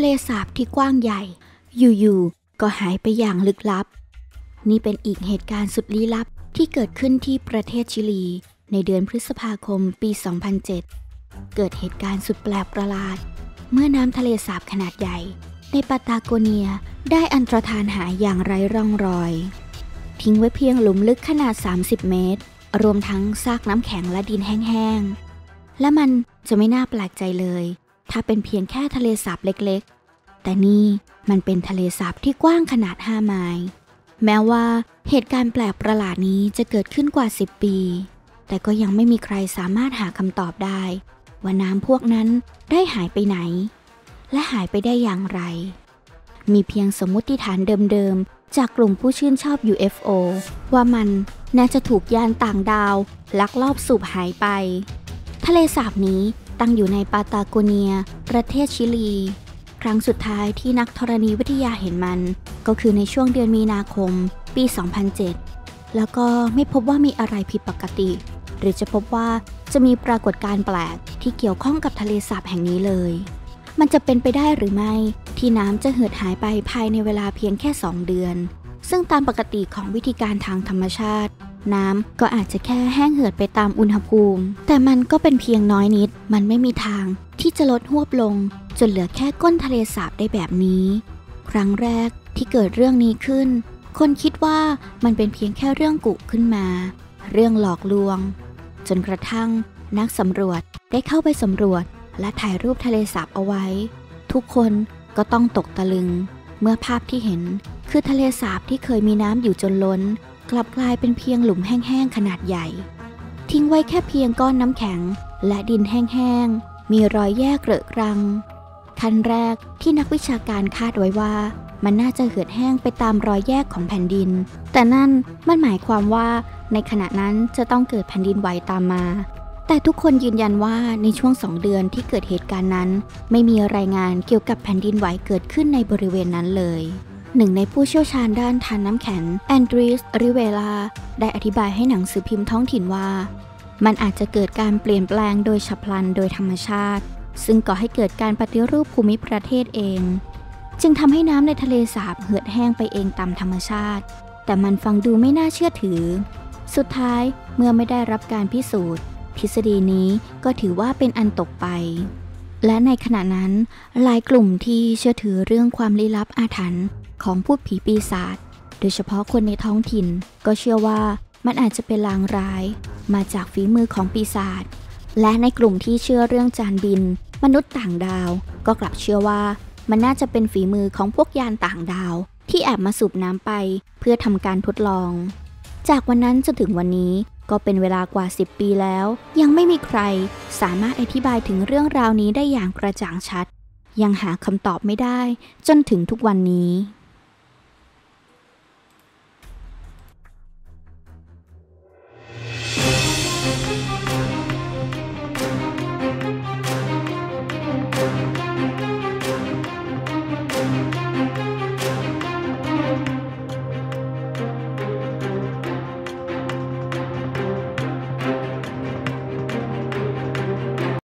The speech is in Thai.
ะเลสาบที่กว้างใหญ่ อยู่ๆ ก็หายไปอย่างลึกลับ นี่เป็นอีกเหตุการณ์สุดลี้ลับที่เกิดขึ้นที่ประเทศชิลี ในเดือนพฤษภาคมปี 2007 เกิดเหตุการณ์สุดแปลกประหลาด เมื่อน้ำทะเลสาบขนาดใหญ่ ในปาตาโกเนียได้อันตรธานหายอย่างไร้ร่องรอย ทิ้งไว้เพียงหลุมลึกขนาด 30 เมตร รวมทั้งซากน้ำแข็งและดินแห้งๆและมันจะไม่น่าแปลกใจเลย ถ้าเป็นเพียงแค่ทะเลสาบเล็กๆ แต่นี่มันเป็นทะเลสาบที่กว้างขนาด5ไมล์แม้ว่าเหตุการณ์แปลกประหลาดนี้จะเกิดขึ้นกว่า 10 ปี แต่ก็ยังไม่มีใครสามารถหาคำตอบได้ ว่าน้ำพวกนั้นได้หายไปไหน และหายไปได้อย่างไร มีเพียงสมมติฐานเดิมๆ จากกลุ่มผู้ชื่นชอบ UFO ว่ามันน่าจะถูกยานต่างดาว ลักลอบสูบหายไป ทะเลสาบนี้ตั้งอยู่ในปาตาโกเนีย ประเทศชิลี ครั้งสุดท้ายที่นักธรณีวิทยาเห็นมัน ก็คือในช่วงเดือนมีนาคม ปี 2007 แล้วก็ไม่พบว่ามีอะไรผิดปกติ หรือจะพบว่าจะมีปรากฏการณ์แปลกที่เกี่ยวข้องกับทะเลสาบแห่งนี้เลย มันจะเป็นไปได้หรือไม่ที่น้ำจะเหือดหายไปภายในเวลาเพียงแค่ 2 เดือน ซึ่งตามปกติของวิธีการทางธรรมชาติ น้ำก็อาจจะแค่แห้งเหือดไปตามอุณหภูมิ แต่มันก็เป็นเพียงน้อยนิด มันไม่มีทางที่จะลดหวบลง จนเหลือแค่ก้นทะเลสาบได้แบบนี้ ครั้งแรกที่เกิดเรื่องนี้ขึ้น คนคิดว่ามันเป็นเพียงแค่เรื่องกุขึ้นมา เรื่องหลอกลวง จนกระทั่งนักสำรวจได้เข้าไปสำรวจและถ่ายรูปทะเลสาบเอาไว้ ทุกคนก็ต้องตกตะลึง เมื่อภาพที่เห็นคือทะเลสาบที่เคยมีน้ำอยู่จนล้น กลับกลายเป็นเพียงหลุมแห้งๆขนาดใหญ่ ทิ้งไว้แค่เพียงก้อนน้ำแข็งและดินแห้งๆมีรอยแยกเกลอะกรัง ขั้นแรกที่นักวิชาการคาดไว้ว่ามันน่าจะเหือดแห้งไปตามรอยแยกของแผ่นดิน แต่นั่นมันหมายความว่าในขณะนั้นจะต้องเกิดแผ่นดินไหวตามมา แต่ทุกคนยืนยันว่าในช่วงสองเดือนที่เกิดเหตุการณ์นั้น ไม่มีรายงานเกี่ยวกับแผ่นดินไหวเกิดขึ้นในบริเวณนั้นเลยหนึ่งในผู้เชี่ยวชาญด้านทานน้ำแข็งแอนดรีสริเวลาได้อธิบายให้หนังสือพิมพ์ท้องถิ่นว่า มันอาจจะเกิดการเปลี่ยนแปลงโดยฉับพลันโดยธรรมชาติ ซึ่งก่อให้เกิดการปฏิรูปภูมิประเทศเอง จึงทำให้น้ำในทะเลสาบเหือดแห้งไปเองตามธรรมชาติ แต่มันฟังดูไม่น่าเชื่อถือ สุดท้ายเมื่อไม่ได้รับการพิสูจน์ ทฤษฎีนี้ก็ถือว่าเป็นอันตกไป และในขณะนั้น หลายกลุ่มที่เชื่อถือเรื่องความลี้ลับอาถรรพ์ของพูดผีปีศาจโดยเฉพาะคนในท้องถิ่น ก็เชื่อว่ามันอาจจะเป็นลางร้าย มาจากฝีมือของปีศาจและในกลุ่มที่เชื่อเรื่องจานบิน มนุษย์ต่างดาว ก็กลับเชื่อว่ามันน่าจะเป็นฝีมือของพวกยานต่างดาว ที่แอบมาสูบน้ำไปเพื่อทำการทดลอง จากวันนั้นจนถึงวันนี้ก็เป็นเวลากว่า 10 ปีแล้ว ยังไม่มีใครสามารถอธิบายถึงเรื่องราวนี้ได้อย่างกระจ่างชัด ยังหาคำตอบไม่ได้จนถึงทุกวันนี้